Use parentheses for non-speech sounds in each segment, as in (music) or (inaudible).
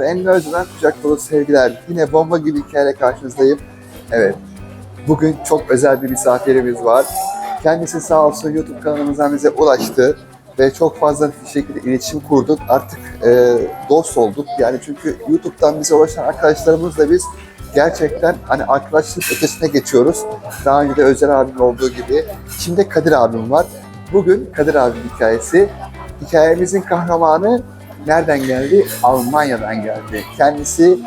Endonezya'dan kucak dolu sevgiler. Yine bomba gibi hikayeyle karşınızdayım. Evet, bugün çok özel bir misafirimiz var. Kendisi sağ olsun YouTube kanalımızdan bize ulaştı ve çok fazla bir şekilde iletişim kurduk. Artık e, dost olduk. Yani çünkü YouTube'dan bize ulaşan arkadaşlarımızla biz gerçekten hani arkadaşlık ötesine geçiyoruz. Daha önce de Özel abim olduğu gibi. Şimdi Kadir abim var. Bugün Kadir abim hikayesi. Hikayemizin kahramanı nereden geldi? Almanya'dan geldi. Kendisi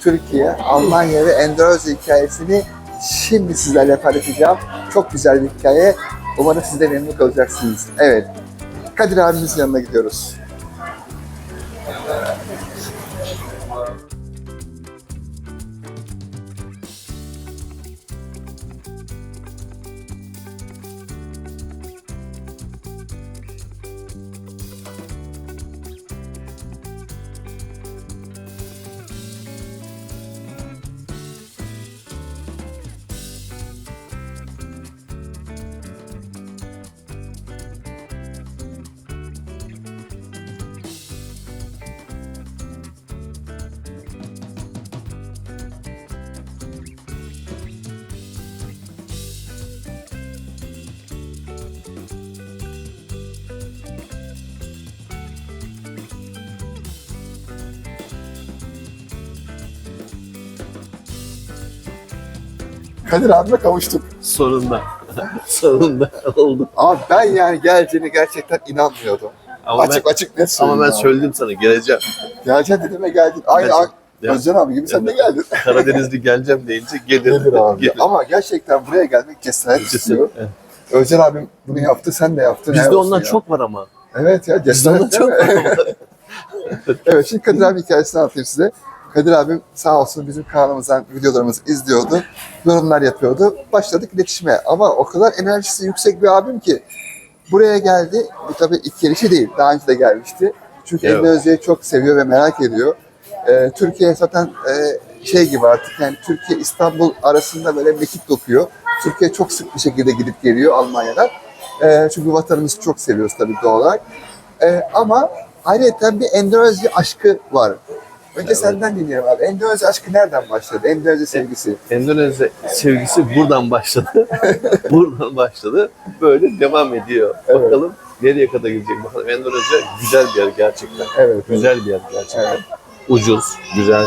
Türkiye, Almanya ve Endonezya hikayesini şimdi sizlerle paylaşacağım. Çok güzel bir hikaye. Umarım siz de memnun kalacaksınız. Evet, Kadir abimizin yanına gidiyoruz. Kadir abime kavuştuk. Sonunda. (laughs) Sonunda oldu. Ama ben yani geleceğine gerçekten inanmıyordum. Ama açık ben, açık net ama ben abi. söyledim sana geleceğim. Geleceksin dediğime geldin. Aynı Geleceğim. Ak- Özcan abi gibi sen de geldin. Karadenizli geleceğim deyince gelir. Gelir abi. (laughs) Gelir. Ama gerçekten buraya gelmek cesaret istiyor. Özcan abim bunu yaptı, sen de yaptın. Bizde ondan ya. çok var ama. Evet ya Bizde ondan cesaret çok var. (laughs) Evet şimdi Kadir abi hikayesini anlatayım size. Kadir abim sağ olsun bizim kanalımızdan videolarımızı izliyordu. Yorumlar yapıyordu. Başladık iletişime ama o kadar enerjisi yüksek bir abim ki buraya geldi. Bu tabii ilk gelişi değil. Daha önce de gelmişti. Çünkü Evet. Endonezya'yı çok seviyor ve merak ediyor. Ee, Türkiye zaten e, şey gibi artık yani Türkiye İstanbul arasında böyle mekik dokuyor. Türkiye çok sık bir şekilde gidip geliyor Almanya'dan. Ee, çünkü vatanımızı çok seviyoruz tabii doğal olarak. Ee, ama ayrıca bir Endonezya aşkı var. Önce Evet. senden dinleyelim abi. Endonezya aşkı nereden başladı? Endonezya sevgisi. Endonezya sevgisi buradan başladı. (laughs) buradan başladı. Böyle devam ediyor. Evet. Bakalım nereye kadar gidecek bakalım. Endonezya güzel bir yer gerçekten. Evet. Güzel bir yer gerçekten. Evet. Ucuz, güzel.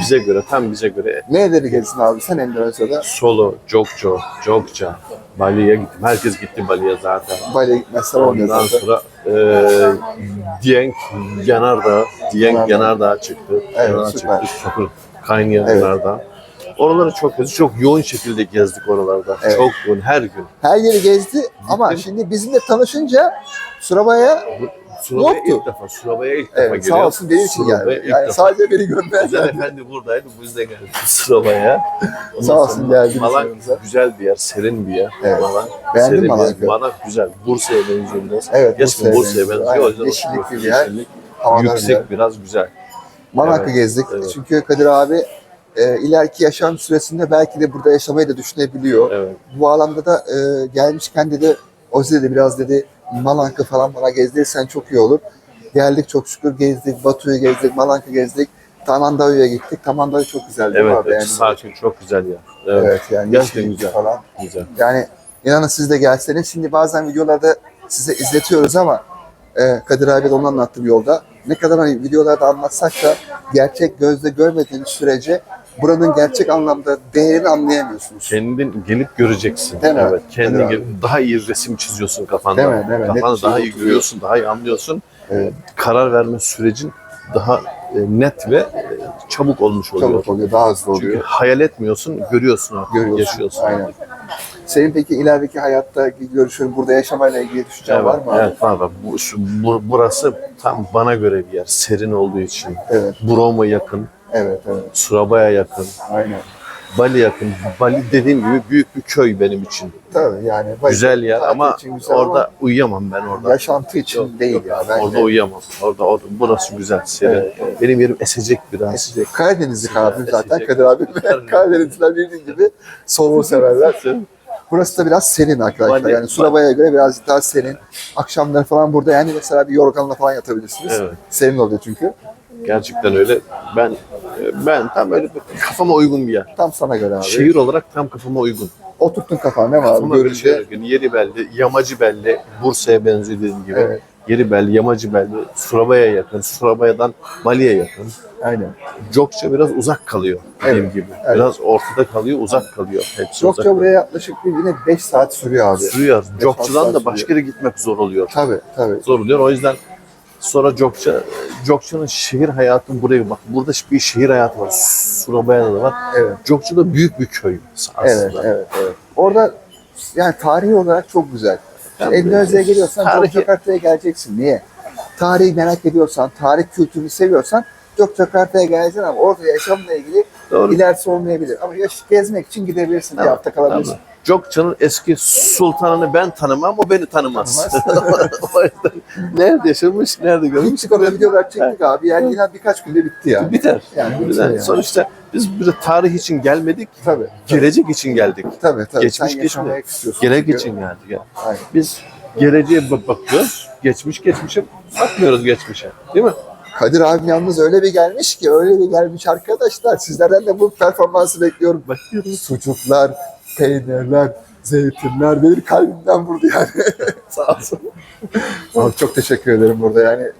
Bize göre, tam bize göre. Nereleri gezdin abi sen Endonezya'da? Solo, Jogjo, Jogja, Bali'ye gittim. Herkes gitti Bali'ye zaten. Bali'ye gitmezsen olmuyor Ondan zaten. sonra e, Dieng Yanardağ, Dieng Yanardağ. Çıktı. Evet, Yanardağ süper. çıktı. Çok kaynayan Evet. Yanardağ. Oraları çok gezdik. Çok yoğun şekilde gezdik oralarda. Evet. Çok yoğun her gün. Her yeri gezdi ama şimdi bizimle tanışınca Surabaya Surabaya ilk defa. Surabaya ilk defa evet, sağ olsun benim için geldi. Yani defa. sadece beni görmeye Güzel geldi. efendi buradaydı. Biz de geldik (laughs) Surabaya. Ondan Sağ olsun geldi yanımıza. güzel bir yer, serin bir yer. Evet. Malang. Beğendin mi. Malang'ı? Malang güzel. Bursa'ya benziyor biraz. Evet, Bursa'ya Bursa'ya benziyor. O yüzden yeşillik bir yer. Yüksek güzel. biraz güzel. Malak'ı Evet, gezdik. evet. Çünkü Kadir abi e, ileriki yaşam süresinde belki de burada yaşamayı da düşünebiliyor. Evet. Bu alanda da e, gelmişken dedi Ozi dedi biraz dedi Malank'ı falan bana gezdirirsen çok iyi olur. Geldik çok şükür gezdik. Batu'yu gezdik, Malank'ı gezdik. Tamandayı'ya gittik. Tamandağı çok güzeldi. Evet, abi, evet, sakin, çok güzel ya. Evet, Evet, yani Gerçekten güzel. falan. güzel. Yani inanın siz de gelseniz. Şimdi bazen videolarda size izletiyoruz ama e, Kadir abi de onu anlattım yolda. Ne kadar hani videolarda anlatsak da gerçek gözle görmediğiniz sürece buranın gerçek anlamda değerini anlayamıyorsunuz. Kendin gelip göreceksin. Değil mi? Evet, kendin Değil gelip daha iyi resim çiziyorsun kafanda. Değil mi? Değil mi? Şey daha iyi görüyorsun, daha iyi anlıyorsun. Evet. Karar verme sürecin daha e, net ve e, çabuk olmuş oluyor. Çabuk oluyor, daha hızlı Çünkü oluyor. hayal etmiyorsun, görüyorsun artık, Görüyorsun. yaşıyorsun. Aynen. Senin peki ilerideki hayatta görüşün, burada yaşamayla ilgili düşüncen Evet, var mı abi? evet var var. Bu, şu, bu- burası tam bana göre bir yer. Serin olduğu için. Evet, Broma yakın, evet, evet. Surabaya yakın, Aynen. Bali yakın. Bali dediğim gibi büyük bir köy benim için. Tabii yani. bayağı Güzel yer ama güzel orada ama uyuyamam ben orada. yaşantı için Yok, değil yok, ya. Bence. Orada uyuyamam. Orada, orada burası güzel, serin. Evet, evet. Benim yerim esecek biraz. Esecek. Karadenizli abim zaten. Kadir abi (laughs) Karadeniz. Karadenizliler bildiğin gibi soğuğu severler. Burası da biraz serin arkadaşlar. Bali- Yani Surabaya'ya göre biraz daha serin. Akşamları falan burada yani mesela bir yorganla falan yatabilirsiniz. Evet. Serin oluyor çünkü. Gerçekten öyle. Ben ben tam öyle kafama uygun bir yer. Tam sana göre abi. Şehir olarak tam kafama uygun. Oturttun kafana ne var Kafama görünce. uygun. Yeri belli, yamacı belli. Bursa'ya benziyor dediğim gibi. Evet. Yeri belli, yamacı belli. Surabaya'ya yakın. Surabaya'dan Mali'ye yakın. Aynen. Cokça biraz uzak kalıyor dediğim Evet, gibi. evet. Biraz ortada kalıyor, uzak kalıyor. Hepsi uzak Çokça kalıyor. buraya yaklaşık bir yine 5 saat sürüyor abi. Sürüyor. Cokçu'dan saat da başka yere gitmek zor oluyor. Tabii tabii. Zor oluyor. O yüzden sonra Cokça, Cokçu'nun şehir hayatı buraya bak. Burada bir şehir hayatı var. Surabaya'da da var. Evet. Cokçu da büyük bir köy aslında. Evet, evet, evet. Orada yani tarihi olarak çok güzel. Yani Endonezya'ya geliyorsan tarihi- Yogyakarta'ya geleceksin. Niye? Tarihi merak ediyorsan, tarih kültürünü seviyorsan Yogyakarta'ya geleceksin ama orada yaşamla ilgili Doğru. ilerisi olmayabilir. Ama yaş- gezmek için gidebilirsin. Bir Tamam, hafta kalabilirsin. Tamam. Cokça'nın eski sultanını ben tanımam, o beni tanımaz. (laughs) yüzden nerede yaşamış, nerede görmüş? Gittik orada videolar çektik abi. Yani yine birkaç günde bitti ya. Biter. Yani biter yani. Sonuçta biz bir tarih için gelmedik, Tabii. gelecek için geldik. Tabii tabii. Geçmiş Sen geçmiş. Gelecek çünkü. için geldik. Yani. Aynen. Biz geleceğe bak- bakıyoruz, geçmiş geçmişe bakmıyoruz geçmişe. Değil mi? Kadir abim yalnız öyle bir gelmiş ki öyle bir gelmiş arkadaşlar. Sizlerden de bu performansı bekliyorum. Bakıyoruz. Sucuklar, peynirler, zeytinler benim kalbimden vurdu yani. (laughs) Sağ olsun. Abi çok teşekkür ederim burada yani.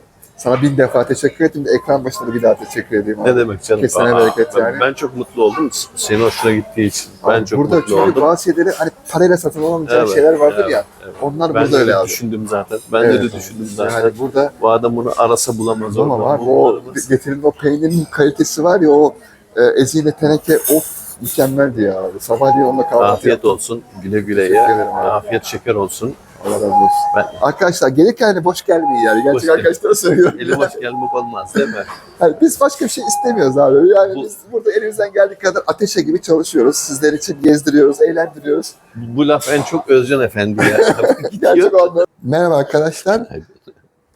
Sana bin defa teşekkür ettim de ekran başında da bir daha teşekkür edeyim abi. Ne demek canım? Kesene bereket ben, yani. ben çok mutlu oldum. Senin hoşuna gittiği için. Ben Abi çok burada mutlu çünkü oldum. bazı şeyleri hani parayla satın alamayacağın Evet, şeyler vardır evet, ya. evet. Onlar Ben burada de öyle abi. düşündüm zaten. Ben Evet. de düşündüm zaten. Yani burada Bu adam bunu arasa bulamaz. ama orada. var Bu o getirin o peynirin kalitesi var ya o e, ezine teneke of mükemmeldi ya abi. Sabahleyin onunla kahvaltı Afiyet yaptım. olsun. Güle güle Teşekkür ya. abi. Afiyet şeker olsun. Allah razı olsun. Ben Arkadaşlar gelirken hani boş gelmeyin yani. Boş Gerçek gel- arkadaşlara söylüyorum. eli boş gelmek olmaz değil mi? (laughs) Yani biz başka bir şey istemiyoruz abi. Yani Bu- biz burada elimizden geldiği kadar ateşe gibi çalışıyoruz. Sizler için gezdiriyoruz, eğlendiriyoruz. Bu, bu laf en çok Özcan Efendi ya. (laughs) Gerçek anlamda. Merhaba arkadaşlar.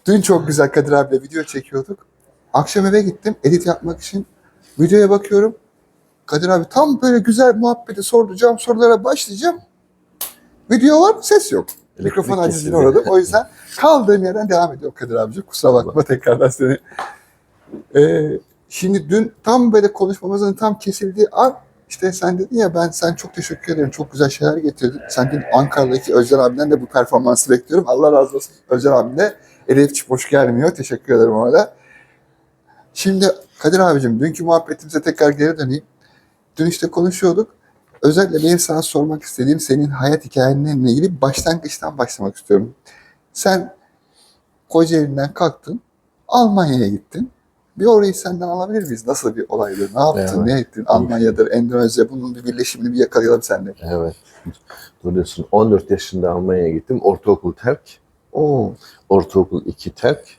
Dün çok güzel Kadir abiyle video çekiyorduk. Akşam eve gittim edit yapmak için. Videoya bakıyorum. Kadir abi tam böyle güzel muhabbeti soracağım sorulara başlayacağım. Video var, ses yok. Mikrofon acizliğine uğradım. O yüzden kaldığım yerden devam ediyorum Kadir abicim. Kusura bakma tekrardan seni. Ee, şimdi dün tam böyle konuşmamızın tam kesildiği an işte sen dedin ya ben sen çok teşekkür ederim. Çok güzel şeyler getirdin. Sen dün Ankara'daki Özcan abiden de bu performansı bekliyorum. Allah razı olsun. Özcan abim de Elif boş gelmiyor. Teşekkür ederim ona da. Şimdi Kadir abicim dünkü muhabbetimize tekrar geri döneyim. Dün işte konuşuyorduk. Özellikle benim sana sormak istediğim senin hayat hikayenle ilgili başlangıçtan başlamak istiyorum. Sen Kocaeli'nden kalktın, Almanya'ya gittin. Bir orayı senden alabilir miyiz? Nasıl bir olaydı? Ne yaptın? Evet. Ne ettin? Almanya'dır, Endonezya bunun bir birleşimini bir yakalayalım seninle. Evet. Duruyorsun. 14 yaşında Almanya'ya gittim. Ortaokul terk. Oo. Ortaokul 2 terk.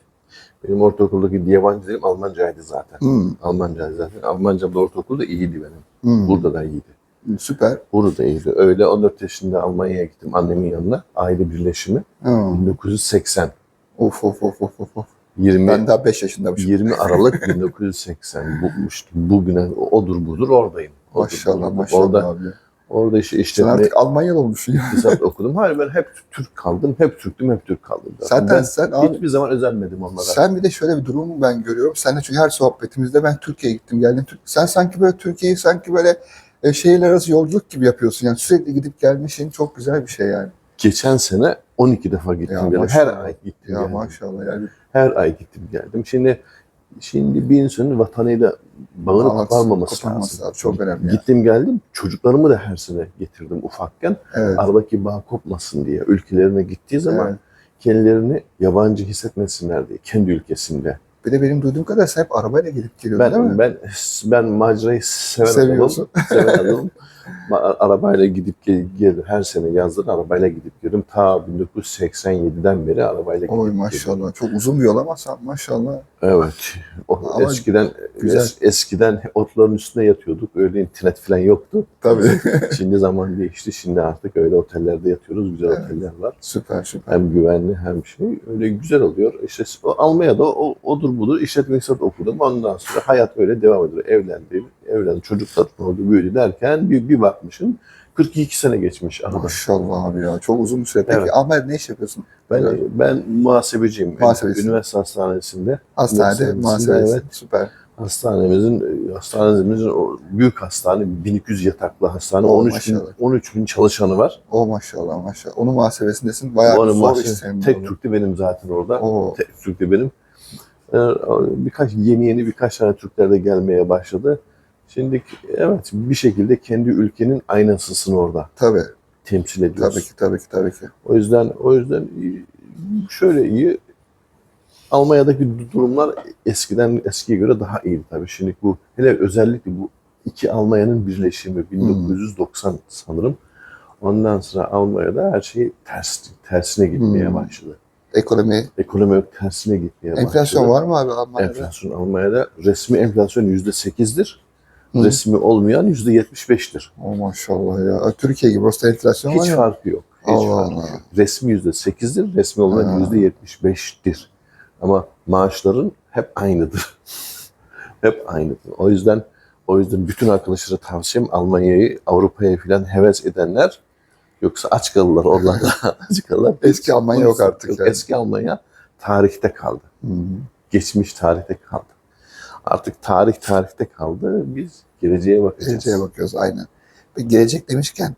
Benim ortaokuldaki yabancı dilim Almancaydı zaten. Hmm. Almancaydı zaten. Almancam da ortaokulda iyiydi benim. Hmm. Burada da iyiydi. Süper. Burada da iyiydi. Öyle 14 yaşında Almanya'ya gittim annemin yanına. Aile birleşimi. Hmm. 1980. Of of of of of. of. 20, Ben daha 5 yaşındaymışım. 20 Aralık 1980. (laughs) Bu, bugüne odur budur oradayım. Odur Maşallah budur. maşallah Orada, abi. orada işte Sen işletme artık Almanyalı olmuşsun ya. iktisat (laughs) okudum. Hayır ben hep Türk kaldım. Hep Türktüm, hep Türk kaldım. Zaten ben sen abi hiçbir zaman özenmedim onlara. Sen bir de şöyle bir durum ben görüyorum. Seninle çünkü her sohbetimizde ben Türkiye'ye gittim geldim. Sen sanki böyle Türkiye'yi sanki böyle e, şehirler arası yolculuk gibi yapıyorsun. Yani sürekli gidip gelmişsin çok güzel bir şey yani. Geçen sene 12 defa gittim Ya maşallah. Her ay gittim Ya maşallah yani. Her ay gittim geldim. Şimdi şimdi bir insanın vatanıyla bağını Bağlantısı, koparmaması koparması lazım. lazım. Çok önemli. Gittim geldim. Çocuklarımı da her sene getirdim ufakken. Evet. Aradaki bağ kopmasın diye. Ülkelerine gittiği zaman evet. kendilerini yabancı hissetmesinler diye. Kendi ülkesinde. Bir de benim duyduğum kadar sen hep arabayla gelip geliyordun değil mi? Ben ben ben macerayı seven Seviyorsun. adamım. Seven adamım. (laughs) Arabayla gidip gel, gel- her sene yazları arabayla gidip geliyorum. Ta 1987'den beri arabayla gidip Oy maşallah. Çok uzun bir yol ama sen maşallah. Evet. O, Ama eskiden güzel. es- eskiden otların üstüne yatıyorduk. Öyle internet falan yoktu. Tabii. (laughs) Şimdi zaman değişti. Şimdi artık öyle otellerde yatıyoruz. Güzel Evet. oteller var. süper süper. Hem güvenli hem şey. Öyle güzel oluyor. İşte o Almanya'da o, odur budur işletme iktisat okudum. Ondan sonra hayat öyle devam ediyor. Evlendi. Evlendi. Çocuklar oldu büyüdü derken bir, bir bakmışım 42 sene geçmiş arada. Maşallah abi ya. Çok uzun bir süre. Peki Evet. Almanya'da ne iş yapıyorsun? Ben ben muhasebeciyim. Muhasebecisin. Üniversite hastanesinde. Hastanede muhasebesin. evet. Süper. Hastanemizin hastanemizin o büyük hastane 1200 yataklı hastane Oo, 13 bin, maşallah. 13 bin çalışanı var. O maşallah maşallah. Onun muhasebesindesin. Bayağı Onun zor iş senin. Tek bu. Türk de benim zaten orada. Oo. Tek Türk de benim. Ee, Birkaç yeni yeni birkaç tane Türkler de gelmeye başladı. Şimdi evet bir şekilde kendi ülkenin aynasısını orada Tabii. temsil ediyoruz. Tabii ki tabii ki tabii ki. O yüzden o yüzden şöyle iyi Almanya'daki durumlar eskiden eskiye göre daha iyi tabii. Şimdi bu hele özellikle bu iki Almanya'nın birleşimi 1990 sanırım. Ondan sonra Almanya'da her şey ters tersine gitmeye Hmm. başladı. Ekonomi. Ekonomi tersine gitmeye başladı. Enflasyon var mı abi Almanya'da? Enflasyon Almanya'da resmi enflasyon yüzde sekizdir. Hı. Resmi olmayan yüzde yetmiş beştir. O maşallah ya. Türkiye gibi orada enflasyon var Hiç ya. farkı yok. Hiç Allah farkı Allah. yok. Resmi yüzde sekizdir, resmi olmayan yüzde yetmiş beştir. Ama maaşların hep aynıdır. (laughs) hep aynıdır. O yüzden o yüzden bütün arkadaşlara tavsiyem Almanya'yı, Avrupa'ya falan heves edenler yoksa aç kalırlar oralarda. (laughs) aç kalırlar. Eski Almanya yok artık yani. Eski Almanya tarihte kaldı. Hı hı. Geçmiş tarihte kaldı. Artık tarih tarihte kaldı. Biz geleceğe bakacağız. Geleceğe bakıyoruz aynen. Peki gelecek demişken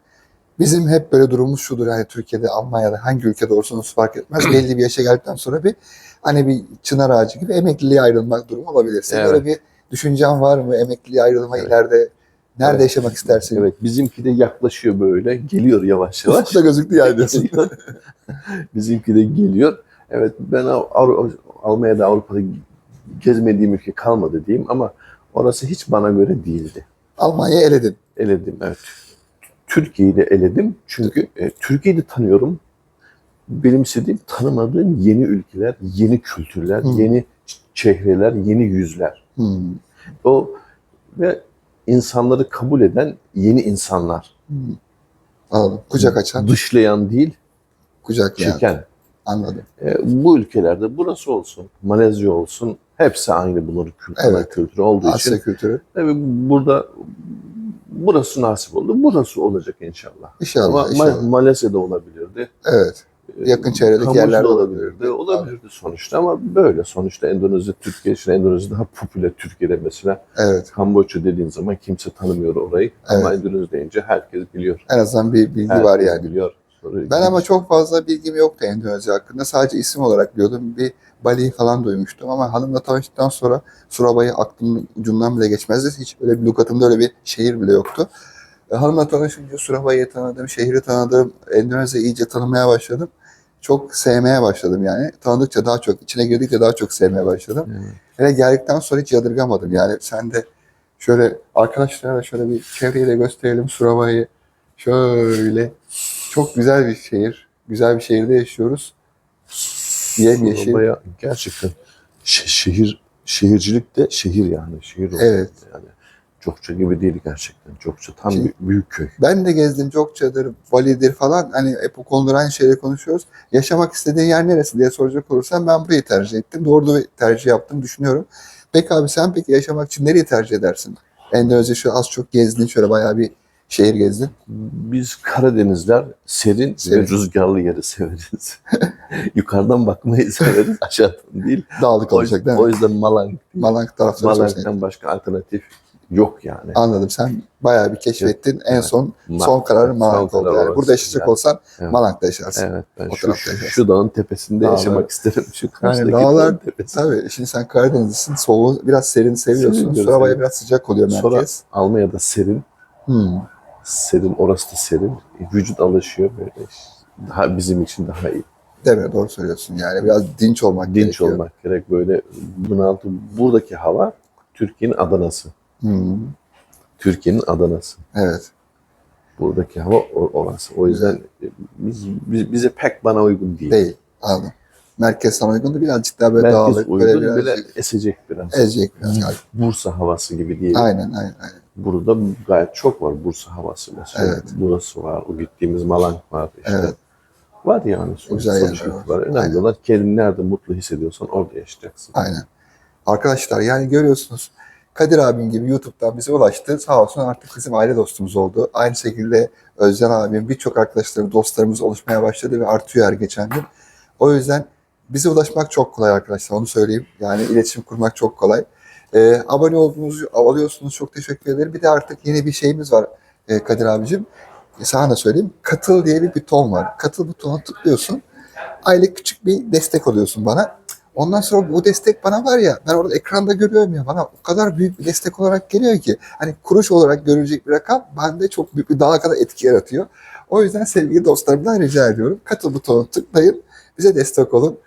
bizim hep böyle durumumuz şudur yani Türkiye'de, Almanya'da hangi ülkede olursanız fark etmez. (clears throat) Belli bir yaşa geldikten sonra bir hani bir çınar ağacı gibi emekliliğe ayrılmak durumu olabilir. Senin Evet. böyle bir düşüncen var mı? Emekliliğe ayrılma Evet. ileride nerede Evet. yaşamak istersin? Evet, bizimki de yaklaşıyor böyle. Geliyor yavaş yavaş. Ufukta gözüktü yani (laughs) diyorsun. Bizimki de geliyor. Evet, ben Av- Almanya'da, Avrupa'da gezmediğim ülke kalmadı diyeyim ama orası hiç bana göre değildi. Almanya'yı eledin. Eledim, evet. Türkiye'yi de eledim çünkü e, Türkiye'yi de tanıyorum. Benimsediğim, tanımadığım yeni ülkeler, yeni kültürler, Hı. yeni çehreler, yeni yüzler. Hmm. O ve insanları kabul eden yeni insanlar. Hmm. Anladım. Kucak açan, Dışlayan değil, kucaklayan. çeken. Anladım. E, bu ülkelerde burası olsun, Malezya olsun, hepsi aynı bunların kültürü, Evet. kültürü olduğu Asya için. kültürü. Tabii burada burası nasip oldu. Burası olacak inşallah. İnşallah. Ama Ma- inşallah. Malezya'da olabilirdi. Evet. E, Yakın çevredeki Kamboçya'da yerlerde olabilirdi. olabilirdi. Olabilirdi sonuçta ama böyle. Sonuçta Endonezya, Türkiye, şimdi Endonezya daha popüler Türkiye'de mesela. Evet. Kamboçya dediğin zaman kimse tanımıyor orayı. Ama Endonezya deyince herkes biliyor. En azından bir bilgi Herkes var yani. biliyor. Ben ama çok fazla bilgim yoktu Endonezya hakkında. Sadece isim olarak biliyordum. Bir Bali'yi falan duymuştum ama hanımla tanıştıktan sonra Surabay'ı aklımın ucundan bile geçmezdi. Hiç böyle bir lukatımda öyle bir şehir bile yoktu. E, hanımla tanışınca Surabay'ı tanıdım, şehri tanıdım, Endonezya'yı iyice tanımaya başladım. Çok sevmeye başladım yani. Tanıdıkça daha çok, içine girdikçe daha çok sevmeye başladım. Evet. Hele geldikten sonra hiç yadırgamadım yani. Sen de şöyle arkadaşlara şöyle bir çevreyi de gösterelim Surabay'ı. Şöyle çok güzel bir şehir. Güzel bir şehirde yaşıyoruz. Yemyeşil. Baya gerçekten şe- şehir şehircilik de şehir yani şehir oldu. Evet. yani Çokça gibi değil gerçekten. Çokça tam bir büyük köy. Ben de gezdim Çokça'dır, Bali'dir falan. Hani hep bu konuları aynı şeyleri konuşuyoruz. Yaşamak istediğin yer neresi diye soracak olursan ben burayı tercih ettim. Doğru bir tercih yaptım düşünüyorum. Peki abi sen peki yaşamak için nereyi tercih edersin? Endonezya şu az çok gezdin. Şöyle bayağı bir şehir gezdin. Biz Karadenizler serin, Serin. ve rüzgarlı yeri severiz. (laughs) Yukarıdan bakmayı severiz, aşağıdan değil. Dağlık O, olacak değil o mi? yüzden Malang, Malang tarafları. Malang'dan başka alternatif yok yani. Anladım. Sen bayağı bir keşfettin. En Evet. son Ma- son kararın Malang oldu. Yani burada yaşayacak Yani. olsan Evet. Malang'da yaşarsın. Evet, ben O şu, şu, şu dağın tepesinde Dağlar. yaşamak isterim. Şu Yani dağlar- dağın. Tabii. Şimdi sen Karadenizlisin. Soğuğu biraz serin seviyorsun. Seviyorum, Surabaya seviyorum. biraz sıcak oluyor Sonra merkez. Almanya'da serin, Hmm. Serin, orası da serin. Vücut alışıyor böyle. Daha bizim için daha iyi. Deme doğru söylüyorsun. Yani biraz dinç olmak Dinç gerekiyor. olmak gerek böyle bunaltı. Buradaki hava Türkiye'nin Adana'sı. Hmm. Türkiye'nin Adana'sı. Evet. Buradaki hava orası. O yüzden biz, biz- bize pek bana uygun değil. Değil. Anladım. Merkez sana uygundu. Birazcık daha böyle Merkez dağlık. uygun Böyle böyle, birazcık esecek biraz. ezecek biraz galiba. Bursa havası gibi değil. Aynen aynen aynen. Burada gayet çok var Bursa havası mesela. Evet. Burası var, o gittiğimiz Malang var. Işte. Evet. Var yani sonuç, Güzel var. Önemli olan kendini nerede mutlu hissediyorsan orada yaşayacaksın. Aynen. Arkadaşlar yani görüyorsunuz Kadir abim gibi YouTube'dan bize ulaştı. Sağ olsun artık bizim aile dostumuz oldu. Aynı şekilde Özcan abim birçok arkadaşlarım, dostlarımız oluşmaya başladı ve artıyor her geçen gün. O yüzden bize ulaşmak çok kolay arkadaşlar onu söyleyeyim. Yani iletişim kurmak çok kolay. Ee, abone olduğunuzu alıyorsunuz çok teşekkür ederim. Bir de artık yeni bir şeyimiz var e, Kadir abicim. E, sana söyleyeyim. Katıl diye bir buton var. Katıl butonuna tıklıyorsun. Aylık küçük bir destek oluyorsun bana. Ondan sonra bu destek bana var ya ben orada ekranda görüyorum ya bana o kadar büyük bir destek olarak geliyor ki hani kuruş olarak görülecek bir rakam bende çok büyük bir daha kadar etki yaratıyor. O yüzden sevgili dostlarımdan rica ediyorum. Katıl butonuna tıklayın. Bize destek olun.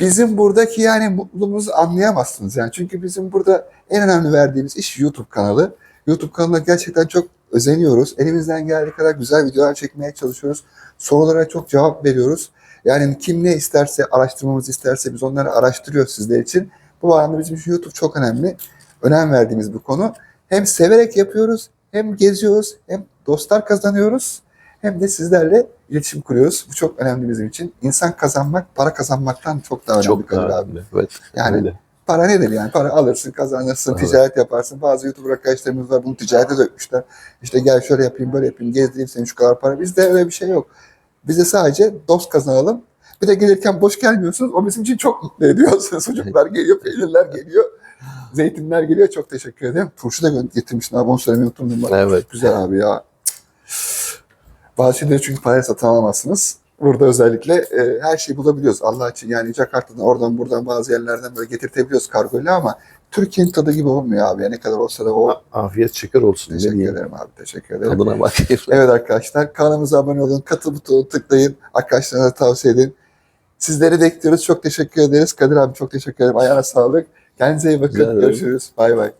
Bizim buradaki yani mutluluğumuzu anlayamazsınız yani. Çünkü bizim burada en önemli verdiğimiz iş YouTube kanalı. YouTube kanalına gerçekten çok özeniyoruz. Elimizden geldiği kadar güzel videolar çekmeye çalışıyoruz. Sorulara çok cevap veriyoruz. Yani kim ne isterse, araştırmamızı isterse biz onları araştırıyoruz sizler için. Bu bağlamda bizim için YouTube çok önemli. Önem verdiğimiz bir konu. Hem severek yapıyoruz, hem geziyoruz, hem dostlar kazanıyoruz, hem de sizlerle iletişim kuruyoruz. Bu çok önemli bizim için. İnsan kazanmak, para kazanmaktan çok daha önemli Çok daha abi. önemli. Evet. Yani öyle. para nedir yani? Para alırsın, kazanırsın, Evet. ticaret yaparsın. Bazı YouTuber arkadaşlarımız var bunu ticarete dökmüşler. İşte gel şöyle yapayım, böyle yapayım, gezdireyim seni şu kadar para. Bizde öyle bir şey yok. Bizde sadece dost kazanalım. Bir de gelirken boş gelmiyorsunuz. O bizim için çok mutlu ediyor. (laughs) Sucuklar geliyor, peynirler geliyor. Zeytinler geliyor. Çok teşekkür ederim. Turşu da getirmişsin abi. Onu söylemeyi unuttum. Evet. Güzel abi ya. Şeyleri çünkü paraya satın alamazsınız. Burada özellikle e, her şeyi bulabiliyoruz. Allah için yani Jakarta'dan oradan buradan bazı yerlerden böyle getirtebiliyoruz kargoyla ama Türkiye'nin tadı gibi olmuyor abi. Ne kadar olsa da o. Afiyet şeker olsun. Teşekkür diyeyim. ederim abi. Teşekkür ederim. Tadına bak. (laughs) Evet arkadaşlar kanalımıza abone olun. Katıl butonuna tıklayın. Arkadaşlarına tavsiye edin. Sizleri bekliyoruz. Çok teşekkür ederiz. Kadir abi çok teşekkür ederim. Ayağına sağlık. Kendinize iyi bakın. Görüşürüz. Bay bay.